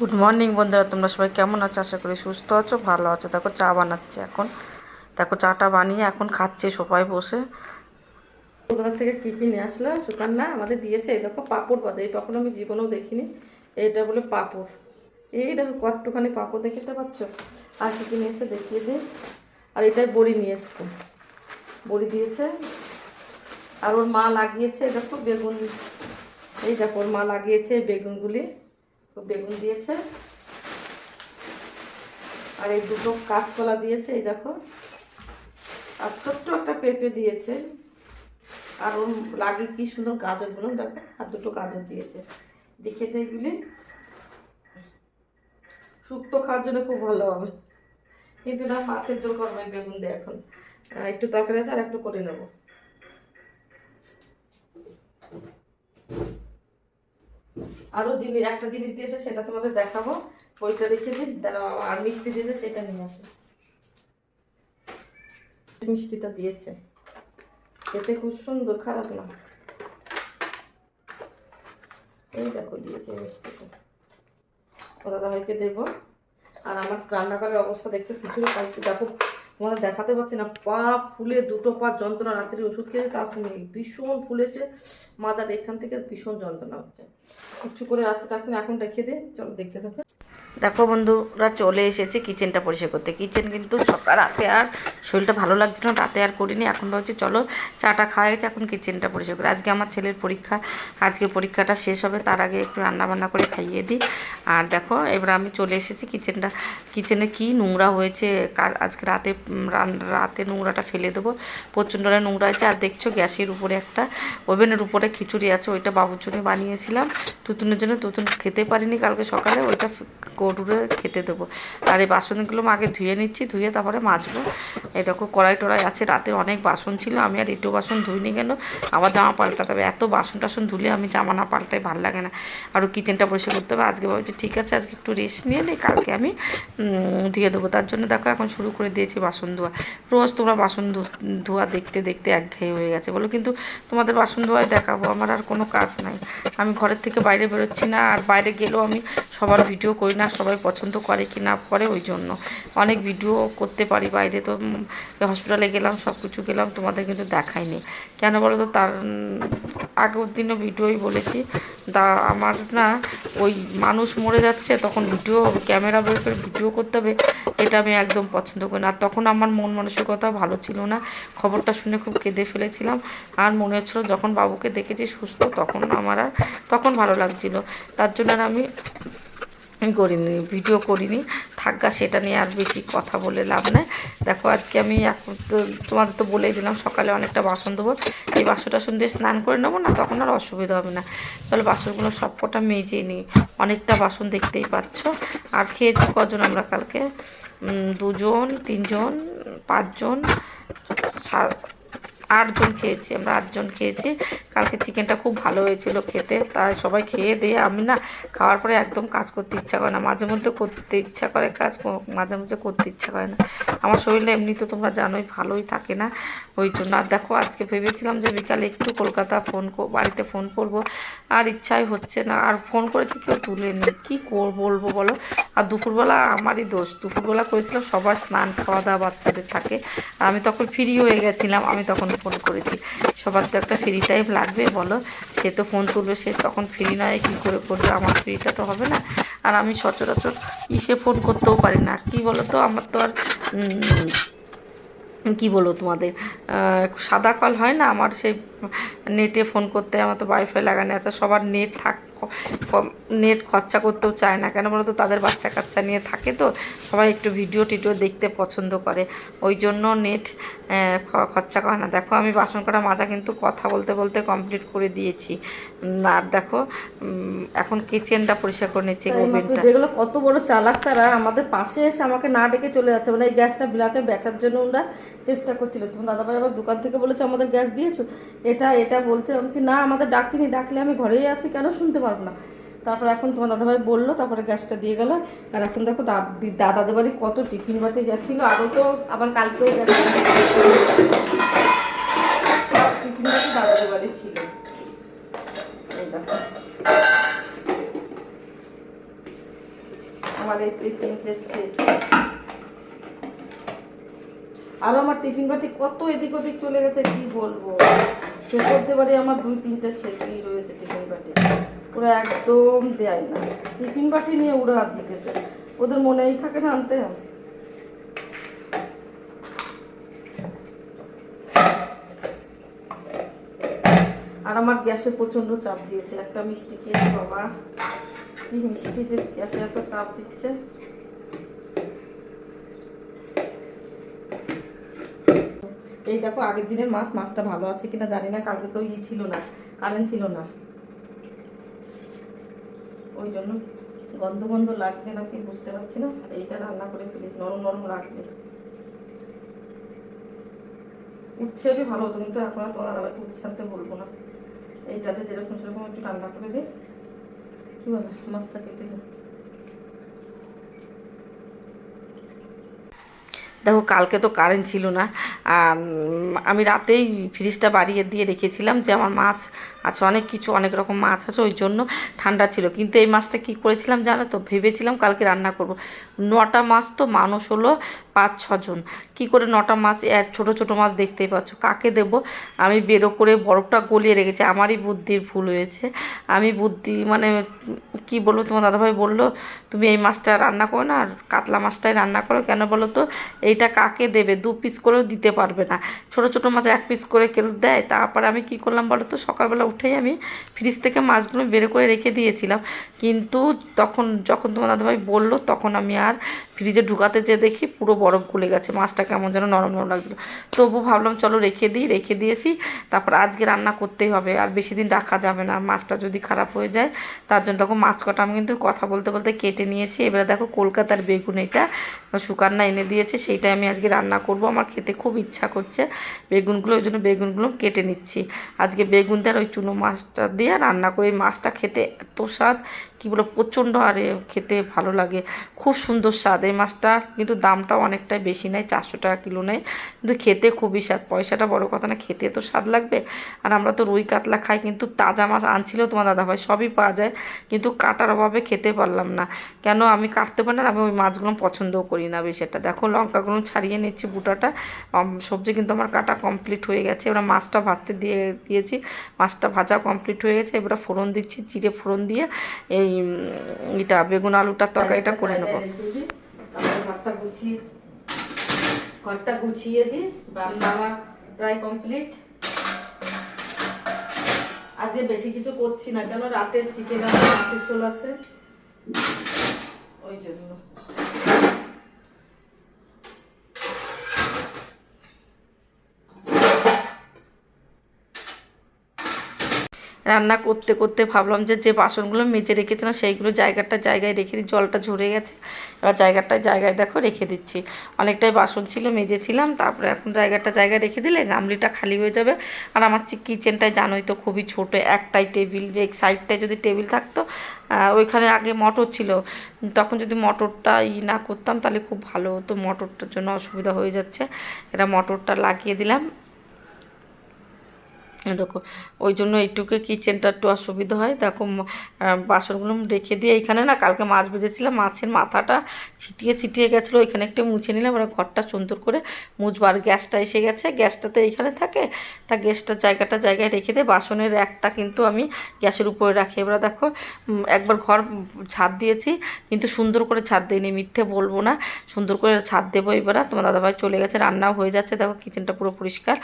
Good morning বন্ধুরা। তোমরা সবাই কেমন আছো? আশা করি সুস্থ আছো, ভালো আছো। দেখো, চা বানাচ্ছে এখন। দেখো, চাটা বানিয়ে এখন খাচ্ছে সবাই বসে। কলকাতা থেকে কী কী নিয়ে আসলো। সুকান্না আমাদের দিয়েছে। এই দেখো, পাঁপড় বাদে। এই তখন আমি জীবনেও দেখিনি। এইটা বলে পাঁপড়। এই দেখো কতটুখানি পাঁপড় দেখতে পাচ্ছ? আর কী কী নিয়ে এসে দেখিয়ে দিই। আর এটাই বড়ি নিয়ে এসছে। বড়ি দিয়েছে। আর ওর মা লাগিয়েছে, দেখো, বেগুন। এই দেখো, ওর মা লাগিয়েছে বেগুনগুলি। বেগুন দিয়েছে। আর এই দুটো কাঁচকলা দিয়েছে, এই দেখো। আর ছোট্ট একটা পেঁপে দিয়েছে। আর ওর লাগে কি সুন্দর গাজর গাজরগুলো দেখো। আর দুটো গাজর দিয়েছে। দেখে এগুলি শুক্তো খাওয়ার জন্য খুব ভালো হবে। কিন্তু না, মাছের জোর করব বেগুন দিয়ে এখন। একটু তরকারি আছে আর একটু করে নেব। আরও জিনিস, একটা জিনিস দিয়েছে, সেটা তোমাদের দেখাবো। ওইটা রেখে দিন আর মিষ্টি দিয়েছে, সেটা নিয়ে আসে। মিষ্টিটা দিয়েছে। খেতে খুব সুন্দর, খারাপ না। এই দেখো, দিয়েছে মিষ্টিটা। ও দাদাভাইকে দেবো। আর আমার রান্নাঘরের অবস্থা দেখতে খিচুড়ি, কালকে দেখো তোমাদের দেখাতে পারছি না। পা ফুলে দুটো পা যন্ত্রণা, রাত্রি ওষুধ খেয়েছে তা কমে ভীষণ ফুলেছে। মাজার এখান থেকে ভীষণ যন্ত্রণা হচ্ছে। কিচ্ছু করে রাত্রে রাখতে এখন রেখে দে। চলো, দেখতে থাকো। দেখো বন্ধুরা, চলে এসেছে কিচেনটা পরিষ্কার করতে। কিচেন কিন্তু সকাল, রাতে আর শরীরটা ভালো লাগছিল না, রাতে আর করিনি। এখন ভাবছি, চলো চাটা খাওয়া গেছে এখন কিচেনটা পরিষ্কার করি। আজকে আমার ছেলের পরীক্ষা, আজকে পরীক্ষাটা শেষ হবে, তার আগে একটু রান্না বান্না করে খাইয়ে দিই। আর দেখো, এবার আমি চলে এসেছি কিচেনটা, কিচেনে কি নোংরা হয়েছে আজকে রাতে রাতে নোংরাটা ফেলে দেবো। প্রচণ্ড নোংরা হয়েছে। আর দেখছ, গ্যাসের উপরে একটা, ওভেনের উপরে খিচুড়ি আছে, ওইটা বাবুর জন্য বানিয়েছিলাম। তুতুনের জন্য তুতুন খেতে পারিনি কালকে সকালে, ওইটা কটুরে খেতে দেবো। আর এই বাসনগুলো আগে ধুয়ে নিচ্ছি, ধুয়ে তারপরে মাজবো। এই দেখো কড়াই টড়াই আছে, রাতে অনেক বাসন ছিল, আমি আর একটু বাসন ধুইনি কেন? আবার জামা পাল্টাতে হবে, এত বাসন টাসন ধুলে আমি জামা না পাল্টাই ভালো লাগে না। আরও কিচেনটা পরিষ্কার করতে হবে, আজকে ভাবছি, ঠিক আছে, আজকে একটু রেস্ট নিয়ে নিই কালকে আমি ধুয়ে দেবো। তার জন্য দেখো, এখন শুরু করে দিয়েছি বাসন ধোয়া। রোজ তোমরা বাসন ধোয়া দেখতে দেখতে একঘেয়ে হয়ে গেছে। বলো কিন্তু তোমাদের বাসন ধোয়ায় দেখাবো, আমার আর কোনো কাজ নাই। আমি ঘরের থেকে বাইরে বেরোচ্ছি না আর বাইরে গেলেও আমি সবার ভিডিও করি না, সবাই পছন্দ করে কি না করে ওই জন্য। অনেক ভিডিও করতে পারি বাইরে তো হসপিটালে গেলাম সব কিছু গেলাম, তোমাদের কিন্তু দেখাইনি। কেন বলো তো তার আগের দিনও ভিডিওই বলেছি। দা আমার না, ওই মানুষ মরে যাচ্ছে, তখন ভিডিও ক্যামেরা বের করে ভিডিও করতে হবে, এটা আমি একদম পছন্দ করি না। তখন আমার মন মানসিকতা ভালো ছিল না, খবরটা শুনে খুব কেঁদে ফেলেছিলাম। আর মনে হচ্ছিল যখন বাবুকে দেখেছি সুস্থ, তখন আমার আর, তখন ভালো লাগছিল। তার জন্য আর আমি করিনি ভিডিও করিনি। থাকগা সেটা নিয়ে আর বেশি কথা বলে লাভ নেই। দেখো, আজকে আমি এখন তোমাদের তো বলেই দিলাম, সকালে অনেকটা বাসন দেবো এই বাসন টাসন দিয়ে স্নান করে নেব না, তখন আর অসুবিধা হবে না। চলো, বাসনগুলো সব কটা মেজে নিই। অনেকটা বাসন দেখতেই পাচ্ছ। আর খেয়েছি কজন আমরা কালকে? দুজন, তিনজন, পাঁচজন আটজন খেয়েছি, আমরা আটজন খেয়েছি। কালকে চিকেনটা খুব ভালো হয়েছিল খেতে, তাই সবাই খেয়ে দিয়ে আমি না খাওয়ার পরে একদম কাজ করতে ইচ্ছা করে না, মাঝে মধ্যে করতে ইচ্ছা করে কাজ, মাঝে মধ্যে করতে ইচ্ছা করে না। আমার শরীরটা এমনি তো তোমরা জানোই ভালোই থাকে না। ওই জন্য। আর দেখো, আজকে ভেবেছিলাম যে বিকালে একটু কলকাতা ফোন বাড়িতে ফোন করব। আর ইচ্ছাই হচ্ছে না। আর ফোন করেছি কেউ তুলেনি কী কর বলব বলো? আর দুপুরবেলা আমারই দোষ। দুপুরবেলা করেছিলাম, সবার স্নান খাওয়া দাওয়া বাচ্চাদের থাকে। আর আমি তখন ফ্রি হয়ে গেছিলাম, আমি তখন ফোন করেছি। সবার তো একটা ফ্রি টাইম লাগবে, বলো? সে তো ফোন তুলবে, সে তখন ফ্রি নয় কী করে করবে? আমার ফ্রিটা তো হবে না। আর আমি সচরাচর ইসে ফোন করতেও পারি না। কি বলো তো আমার তো আর কি বলব তোমাদের? সাদা কল হয় না? আমার সেই নেটে ফোন করতে আমার তো ওয়াইফাই লাগানো আছে সবার নেট থাক নেট খরচা করতেও চায় না। কেন বলো তো তাদের বাচ্চা কাচ্চা নিয়ে থাকে তো সবাই একটু ভিডিও টিডিও দেখতে পছন্দ করে। ওই জন্য নেট খরচা করে না। দেখো আমি বাসন করা মাজা কিন্তু কথা বলতে বলতে কমপ্লিট করে দিয়েছি। আর দেখো এখন কিচেনটা পরিষ্কার করে নিচ্ছি গোবিনটা যেগুলো কত বড় চালাক তারা। আমাদের পাশে এসে আমাকে না ডেকে চলে যাচ্ছে। মানে এই গ্যাসটা বিলাকে বেচার জন্য ওরা চেষ্টা করছিল। তোমার দাদাভাই আবার দোকান থেকে বলেছে আমাদের গ্যাস দিয়েছ? এটা এটা বলছে। আমি না আমাদের ডাকিনি। ডাকলে আমি ঘরেই আছি। কেন শুনতে পারব না। তারপর এখন তোমার দাদাভাই বলল, তারপরে গ্যাসটা দিয়ে গেল। আর এখন দেখো দাদি দাদাদের বাড়ি কত টিফিন বাটে গেছিল আরও তো আবার কালকেও গেছে। সব টিফিন বাটি দাদাদের বাড়ি ছিল। আবার এই তিনটে সেট আরও আমার টিফিন বাটি কত এদিক ওদিক চলে গেছে, কি বলব? সে করতে পারি আমার দুই তিনটে সেটই রয়েছে টিফিন বাটি। ওরা একদম দেয় না। টিফিন বাটি নিয়ে ওরা হাত দিতেছে। ওদের মনেই থাকে না আনতে। আর আমার গ্যাসে প্রচণ্ড চাপ দিয়েছে। একটা মিষ্টি খেয়েছি বাবা। কি মিষ্টি যে গ্যাসে এত চাপ দিচ্ছে। এই দেখো, আগের দিনের মাছ, মাছটা ভালো আছে কিনা জানি না। কালকে তো ই ছিল না কারেন্ট ছিল না। ওই জন্য গন্ধ গন্ধ লাগছে না কি বুঝতে পারছি না। এইটা রান্না করে ফেলি নরম নরম লাগছে উচ্ছে হলে ভালো হতো, কিন্তু এখন আর তোমার দাদাকে বলব না। এইটাতে যেরকম সেরকম একটু ঠান্ডা করে দিই কি বলে? মাছটা কেটে দিই দেখো, কালকে তো কারেন্ট ছিল না। আমি রাতেই ফ্রিজটা বাড়িয়ে দিয়ে রেখেছিলাম যে আমার মাছ আছে অনেক কিছু, অনেক রকম মাছ আছে, ওই জন্য ঠান্ডা ছিল। কিন্তু এই মাছটা কি করেছিলাম জানো তো? ভেবেছিলাম কালকে রান্না করব। নটা মাছ তো মানুষ হলো পাঁচ, ছজন। কি করে নটা মাছ এর ছোট ছোট মাছ দেখতেই পাচ্ছ। কাকে দেব? আমি বেরো করে বরফটা গলিয়ে রেখেছি। আমারই বুদ্ধির ভুল হয়েছে। আমি বুদ্ধি মানে কি বলব, তোমার দাদাভাই বলল, তুমি এই মাছটা রান্না করো না, আর কাতলা মাছটাই রান্না করো। কেন বলো তো? এইটা কাকে দেবে? দু পিস করেও দিতে পারবে না। ছোট ছোট মাছ এক পিস করে কেউ দেয়, তারপরে আমি কি করলাম বলো তো? সকালবেলা উঠেই আমি ফ্রিজ থেকে মাছগুলো বের করে রেখে দিয়েছিলাম। কিন্তু তখন, যখন তোমার দাদাভাই বলল, তখন আমি আর ফ্রিজে ঢুকাতে যেয়ে দেখি পুরো বরফ গলে গেছে, মাছটা কেমন যেন নরম নরম লাগছিল। তবু ভাবলাম চলো রেখে দিই, রেখে দিয়েছি, তারপর আজকে রান্না করতেই হবে, আর বেশি দিন রাখা যাবে না, মাছটা যদি খারাপ হয়ে যায়, তার জন্য দেখো মাছ কটা আমি কিন্তু কথা বলতে বলতে কেটে নিয়েছি। এবারে দেখো কলকাতার বেগুন এটা সুকান্না এনে দিয়েছে, সেইটাই আমি আজকে রান্না করব, আমার খেতে খুব ইচ্ছা করছে বেগুনগুলো, ওই জন্য বেগুনগুলো কেটে নিচ্ছি। আজকে বেগুন আর ওই চুনো মাছটা দিয়ে রান্না করে মাছটা খেতে এত স্বাদ কী বলে প্রচণ্ড আরে খেতে ভালো লাগে। খুব সুন্দর স্বাদ। এই মাছটা কিন্তু দামটাও অনেকটাই বেশি নেয়, চারশো টাকা কিলো নেয়। কিন্তু খেতে খুবই স্বাদ। পয়সাটা বড় কথা না, খেতে তো স্বাদ লাগবে। আর আমরা তো রুই কাতলা খাই, কিন্তু তাজা মাছ আনছিল তোমার দাদাভাই, সবই পাওয়া যায়। কিন্তু কাটার অভাবে খেতে পারলাম না। কেন? আমি কাটতে পারি না, আমি ওই মাছগুলো পছন্দও করি না বেশি একটা। দেখো লঙ্কাগুলো ছাড়িয়ে নিচ্ছি বুটাটা। সবজি কিন্তু আমার কাটা কমপ্লিট হয়ে গেছে। এবার মাছটা ভাজতে দিয়ে দিয়েছি। মাছটা ভাজা কমপ্লিট হয়ে গেছে। এবার ফোড়ন দিচ্ছি, জিরে ফোড়ন দিয়ে। এই উম, এটা বেগুন আলুটার তরকারিটা করে নেব। ঘরটা গুছিয়ে ঘরটা গুছিয়ে দিই রান্না প্রায় কমপ্লিট আজকে বেশি কিছু করছি না কেন রাতের চিকেন আছে মাছের ঝোল আছে? ওই জন্য। রান্না করতে করতে ভাবলাম যে যে বাসনগুলো মেজে রেখেছিলাম সেইগুলো জায়গাটা জায়গায় রেখে দিই, জলটা ঝরে গেছে। এবার জায়গাটা জায়গায় দেখো রেখে দিচ্ছি। অনেকটাই বাসন ছিল, মেজেছিলাম, তারপরে এখন জায়গাটা জায়গায় রেখে দিলে গামলিটা খালি হয়ে যাবে। আর আমার কিচেনটায় জানোই তো খুবই ছোট, একটাই টেবিল এক সাইডটায় যদি টেবিল থাকতো ওইখানে আগে মটর ছিল। তখন যদি মটরটা ই না করতাম তাহলে খুব ভালো হতো, মটরটার জন্য অসুবিধা হয়ে যাচ্ছে। এটা মটরটা লাগিয়ে দিলাম। দেখো, ওই জন্য এইটুকু কিচেনটা একটু অসুবিধা হয়। দেখো বাসনগুলো রেখে দিয়ে এখানে না কালকে মাছ ভেজেছিলাম, মাছের মাথাটা ছিটিয়ে ছিটিয়ে গেছিল, ওইখানে একটু মুছে নিলাম। এবার ঘরটা সুন্দর করে মুছবো আর গ্যাসটা এসে গেছে। গ্যাসটা তো এইখানে থাকে, তা গ্যাসটার জায়গাটা জায়গায় রেখে দিয়ে বাসনের একটা কিন্তু আমি গ্যাসের উপরে রাখি। এবার দেখো একবার ঘর ছাদ দিয়েছি, কিন্তু সুন্দর করে ছাদ দিইনি, মিথ্যে বলব না। সুন্দর করে ছাদ দেবো এবার। তোমার দাদাভাই চলে গেছে, রান্নাও হয়ে যাচ্ছে। দেখো, কিচেনটা পুরো পরিষ্কার।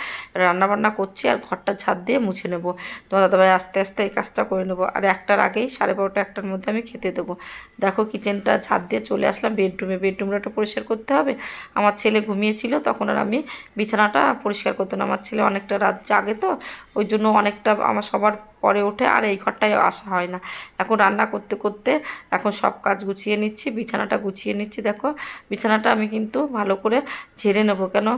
রান্না বান্না করছি আর ঘরটা ছাদ দিয়ে মুছে নেব। তোমার দাদাভাই আস্তে আস্তে এই কাজটা করে নেব। আর একটার আগেই সাড়ে বারোটা একটার মধ্যে আমি খেতে দেবো। দেখো কিচেনটা ছাদ দিয়ে চলে আসলাম। বেডরুমে বেডরুমটা একটু পরিষ্কার করতে হবে। আমার ছেলে ঘুমিয়েছিল, তখন আর আমি বিছানাটা পরিষ্কার করতো না। আমার ছেলে অনেকটা রাত জাগে তো, ওই জন্য অনেকটা আমার সবার পরে ওঠে আর এই ঘরটায় আসা হয় না। এখন রান্না করতে করতে এখন সব কাজ গুছিয়ে নিচ্ছি, বিছানাটা গুছিয়ে নিচ্ছি। দেখো, বিছানাটা আমি কিন্তু ভালো করে ঝেড়ে নেব। কেন?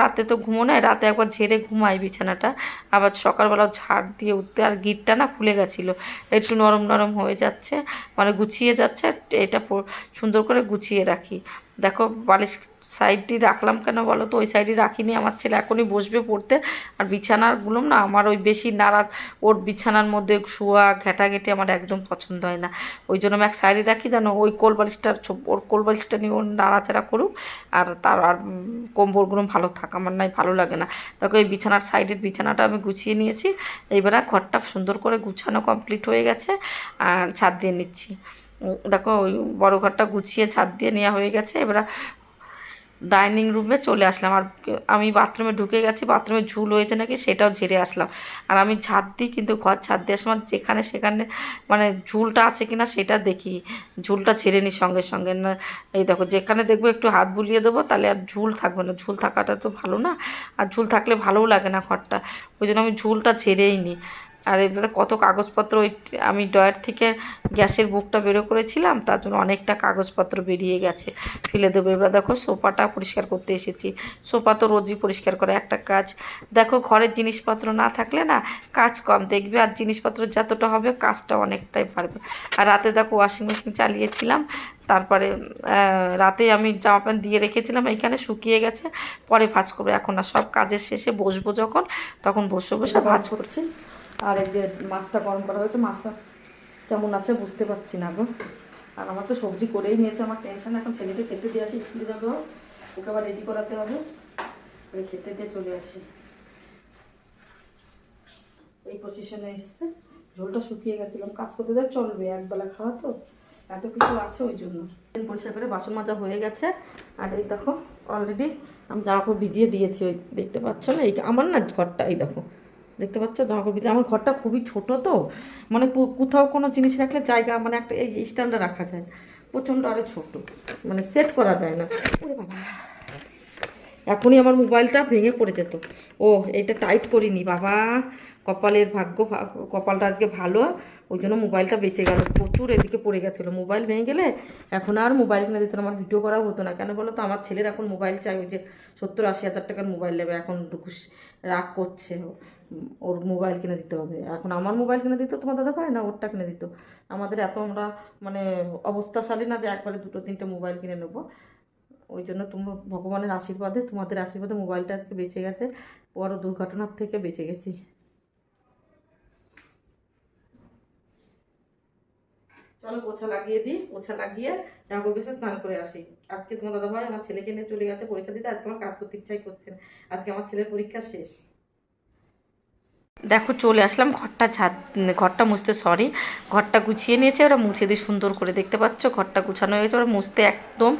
রাতে তো ঘুমো না রাতে একবার ঝেড়ে ঘুমাই বিছানাটা। আবার সকালবেলা ঝাড় দিয়ে উঠতে, আর গিটটা না খুলে গেছিল। একটু নরম নরম হয়ে যাচ্ছে মানে গুছিয়ে যাচ্ছে, এটা সুন্দর করে গুছিয়ে রাখি। দেখো বালিশ সাইডটি রাখলাম কেন বলো তো? ওই সাইডে রাখিনি আমার ছেলে এখনই বসবে পড়তে। আর বিছানাগুলো না আমার ওই বেশি নাড়া ওর বিছানার মধ্যে শোয়া ঘেটাঘেটে আমার একদম পছন্দ হয় না। ওই জন্য আমি এক সাইডে রাখি জানো ওই কোল বালিশটার ওর কোল বালিশটা নিয়ে ওর নাড়াচাড়া করুক। আর তার আর উম, কম্বলগুলো ভালো থাক আমার নাই ভালো লাগে না। দেখো এই বিছানার সাইডের বিছানাটা আমি গুছিয়ে নিয়েছি। এইবারে ঘরটা সুন্দর করে গুছানো কমপ্লিট হয়ে গেছে। আর ছাদ দিয়ে নিচ্ছি। দেখো, ওই বড় ঘরটা গুছিয়ে ছাদ দিয়ে নেওয়া হয়ে গেছে। এবার ডাইনিং রুমে চলে আসলাম। আর আমি বাথরুমে ঢুকে গেছি, বাথরুমে ঝুল হয়েছে নাকি সেটাও ঝেড়ে আসলাম। আর আমি ঝাঁট দিই কিন্তু ঘর ছাদ দিয়ে আসলাম। যেখানে সেখানে মানে ঝুলটা আছে কি না সেটা দেখি। ঝুলটা ঝেড়ে নিই সঙ্গে সঙ্গে। না, এই দেখো, যেখানে দেখব একটু হাত বুলিয়ে দেবো, তাহলে আর ঝুল থাকবে না। ঝুল থাকাটা তো ভালো না। আর ঝুল থাকলে ভালোও লাগে না ঘরটা। ওই জন্য আমি ঝুলটা ঝেড়েই নিই। আর এটাতে কত কাগজপত্র ওই আমি ডয়ার থেকে গ্যাসের বুকটা বেরো করেছিলাম, তার জন্য অনেকটা কাগজপত্র বেরিয়ে গেছে। ফেলে দেবো। এবার দেখো সোফাটা পরিষ্কার করতে এসেছি। সোফা তো রোজই পরিষ্কার করে একটা কাজ। দেখো ঘরের জিনিসপত্র না থাকলে না কাজ কম। দেখবে আর জিনিসপত্র যতটা হবে কাজটা অনেকটাই পারবে আর রাতে দেখো ওয়াশিং মেশিন চালিয়েছিলাম। তারপরে রাতে আমি জামা প্যান্ট দিয়ে রেখেছিলাম, এইখানে শুকিয়ে গেছে। পরে ভাজ করব। এখন না সব কাজের শেষে বসবো যখন, তখন বসে বসে ভাজ করছি। আর এই যে মাছটা গরম করা হয়েছে, মাছটা কেমন আছে বুঝতে পারছি না গো। আর আমার তো সবজি করেই নিয়েছে, আমার টেনশন এখন ছেলেকে খেতে দিয়ে আসি, স্কুলে যাবে। ওকে আবার রেডি করাতে হবে। ওই খেতে দিয়ে চলে আসি। এই পজিশনে এসছে। ঝোলটা শুকিয়ে গেছিলাম। কাজ করতে যা চলবে একবেলা খাওয়া তো। এত কিছু আছে ওই জন্য। পরিষ্কার করে বাসন মাজা হয়ে গেছে। আর এই দেখো অলরেডি আমি জামা কাপড় ভিজিয়ে দিয়েছি, ওই দেখতে পাচ্ছ না? এইটা আমার না ঘরটা, এই দেখো। দেখতে পাচ্ছ? কাপড় ভিজিয়ে আমার ঘরটা খুবই ছোট তো। মানে কোথাও কোনো জিনিস রাখলে জায়গা মানে একটা এই স্ট্যান্ডে রাখা যায়। প্রচণ্ড আরও ছোট। মানে সেট করা যায় না। বাবা। এখনই আমার মোবাইলটা ভেঙে পড়ে যেত। ও এটা টাইট করিনি। বাবা, কপালের ভাগ্য কপালটা আজকে ভালো। ওই জন্য মোবাইলটা বেঁচে গেল। প্রচুর এদিকে পড়ে গেছিল। মোবাইল ভেঙে গেলে এখন আর মোবাইল কিনে দিত না। আমার ভিডিও করা হতো না। কেন বলো তো? আমার ছেলের এখন মোবাইল চাই। ওই যে সত্তর আশি হাজার টাকার মোবাইল নেবে। এখন রাগ করছে ওর মোবাইল কিনে দিতে হবে। এখন আমার মোবাইল কিনে দিত, তোমার দাদা ভাই না, ওরটা কিনে দিত। আমাদের এত আমরা মানে অবস্থাশালী না যে একবারে দুটো তিনটে মোবাইল কিনে নেব। ওই জন্য তোমার ভগবানের আশীর্বাদে, তোমাদের আশীর্বাদে মোবাইলটা আজকে বেঁচে গেছে। বড় দুর্ঘটনার থেকে বেঁচে গেছি। চলো পোছা লাগিয়ে দিই পোছা লাগিয়ে জামা বেশি স্নান করে আসি। আজকে তোমার দাদা ভাই আমার ছেলেকে নিয়ে চলে গেছে পরীক্ষা দিতে, আজকে আমার কাজ করতে ইচ্ছাই করছে আজকে আমার ছেলের পরীক্ষা শেষ। দেখো, চলে আসলাম। ঘরটা ছাদ ঘরটা মুছতে সরি ঘরটা গুছিয়ে নিয়েছে, ওরা মুছে দিয়ে সুন্দর করে দেখতে পাচ্ছ, ঘরটা গুছানো হয়েছে ওরা মুছতে একদম,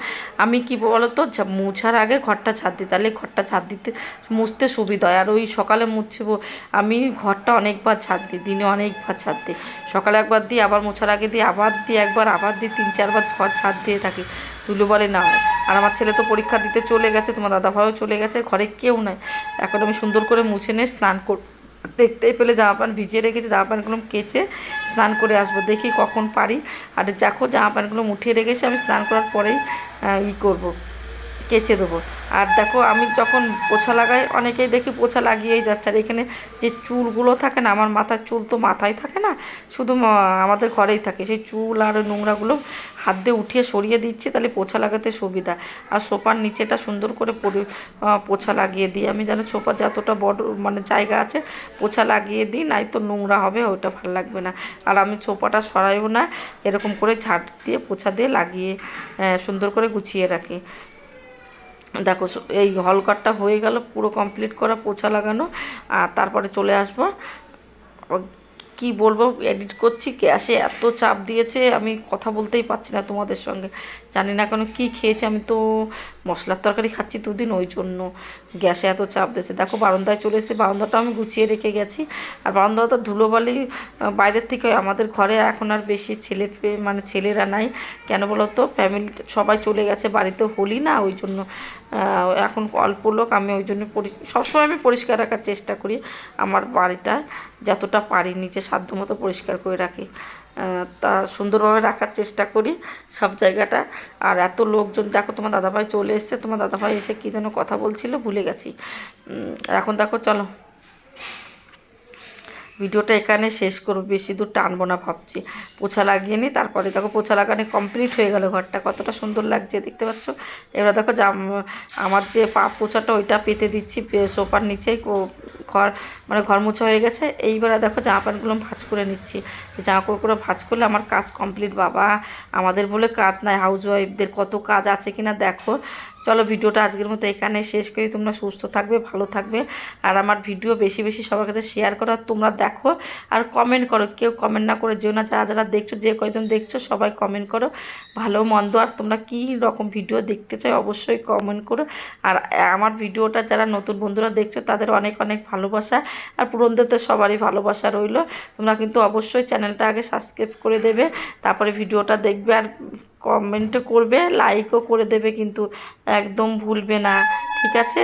আমি কি বলো তো মুছার আগে ঘরটা ছাদ দিই। তাহলে ঘরটা ছাদ দিতে মুছতে সুবিধা হয়। আর ওই সকালে মুছবো, আমি ঘরটা অনেকবার ছাদ দিই, দিনে অনেকবার ছাদ দিই। সকালে একবার দিই, আবার মোছার আগে দিই, আবার দিই, একবার, আবার দিই, তিন, চারবার ঘর ছাদ দিয়ে থাকি। তুলো বলে, না, আর আমার ছেলে তো পরীক্ষা দিতে চলে গেছে, তোমার দাদা ভাইও চলে গেছে, ঘরে কেউ নাই। এখন আমি সুন্দর করে মুছে নিয়ে স্নান কর দেখতেই পেলে জামা প্যান্ট ভিজিয়ে রেখেছি জামা প্যান্টগুলো কেচে স্নান করে আসব, দেখি কখন পারি। আর দেখো জামা প্যান্টগুলো উঠিয়ে রেখেছি, আমি স্নান করার পরেই ই করব। কেচে দেবো। আর দেখো, আমি যখন পোছা লাগাই, অনেকেই দেখি পোছা লাগিয়েই যাচ্ছে। আর এখানে যে চুলগুলো থাকে না, আমার মাথার চুল তো মাথায় থাকে না, শুধু আমাদের ঘরেই থাকে। সেই চুল আর নোংরাগুলো হাত দিয়ে উঠিয়ে সরিয়ে দিচ্ছি, তাহলে পোছা লাগাতে সুবিধা। আর সোফার নিচেটা সুন্দর করে পোছা লাগিয়ে দিই। আমি যেন সোফার যতটা বড় মানে জায়গা আছে, পোছা লাগিয়ে দিই, নাই তো নোংরা হবে ওইটা ভালো লাগবে না। আর আমি সোফাটা সরাইও না, এরকম করে ঝাড় দিয়ে, পোছা দিয়ে লাগিয়ে সুন্দর করে গুছিয়ে রাখি। দেখো এই হল হলকারটা হয়ে গেল, পুরো কমপ্লিট করা, পোছা লাগানো, আর তারপরে চলে আসব। কি বলব এডিট করছি ক্যাশে এত চাপ দিয়েছে, আমি কথা বলতেই পারছি না তোমাদের সঙ্গে। জানি না কেন কি খেয়েছি, আমি তো মশলার তরকারি খাচ্ছি দুদিন, ওই জন্য গ্যাসে এত চাপ দিয়েছে। দেখো, বারান্দায় চলে এসে বারান্দাটা আমি গুছিয়ে রেখে গেছি। আর বারান্দাটা ধুলোবালি বাইরের থেকে। আমাদের ঘরে এখন আর বেশি ছেলে মানে ছেলেরা নাই। কেন বলো তো ফ্যামিলি সবাই চলে গেছে, বাড়িতে হোলি না, ওই জন্য এখন অল্প লোক, আমি ওই জন্য সবসময় আমি পরিষ্কার রাখার চেষ্টা করি আমার বাড়িটা, যতটা পারি নিজে সাধ্য মতো পরিষ্কার করে রাখি। তা সুন্দরভাবে রাখার চেষ্টা করি সব জায়গাটা। আর এত লোকজন, দেখো তোমার দাদাভাই চলে এসছে, তোমার দাদাভাই এসে কী যেন কথা বলছিল, ভুলে গেছি। এখন দেখো, চলো। ভিডিওটা এখানে শেষ করব, বেশি দূর টানবো না ভাবছি। পোছা লাগিয়ে নিই তারপরে দেখো পোছা লাগানো কমপ্লিট হয়ে গেল ঘরটা, কতটা সুন্দর লাগছে দেখতে পাচ্ছ? এবার দেখো আমার যে পা পোছাটা ওইটা পেতে দিচ্ছি সোফার নিচেই ঘর মানে ঘর মোছা হয়ে গেছে। এইবারে দেখো জামা প্যান্টগুলো ভাঁজ করে নিচ্ছি। জামা কাপড় করে ভাঁজ করলে আমার কাজ কমপ্লিট বাবা, আমাদের বলে কাজ নাই হাউস ওয়াইফদের কত কাজ আছে কিনা দেখো। চলো ভিডিওটা আজকের মতো এখানে শেষ করি। তোমরা সুস্থ থাকবে, ভালো থাকবে। আর আমার ভিডিও বেশি বেশি সবার কাছে শেয়ার করো আর তোমরা দেখো আর কমেন্ট করো। কেউ কমেন্ট না করে যেও না। যারা যারা দেখছ, যে কয়জন দেখছ, সবাই কমেন্ট করো। ভালো, মন্দ, আর তোমরা কী রকম ভিডিও দেখতে চাই অবশ্যই কমেন্ট করো। আর আমার ভিডিওটা যারা নতুন বন্ধুরা দেখছ, তাদের অনেক অনেক ভালোবাসা। আর পুরনদের তো সবারই ভালোবাসা রইল। তোমরা কিন্তু অবশ্যই চ্যানেলটা আগে সাবস্ক্রাইব করে দেবে। তারপরে ভিডিওটা দেখবে। আর কমেন্টও করবে লাইকও করে দেবে কিন্তু একদম ভুলবে না, ঠিক আছে?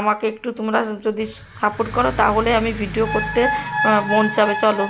আমাকে একটু তোমরা যদি সাপোর্ট করো তাহলে আমি ভিডিও করতে মন চাবে, চলো।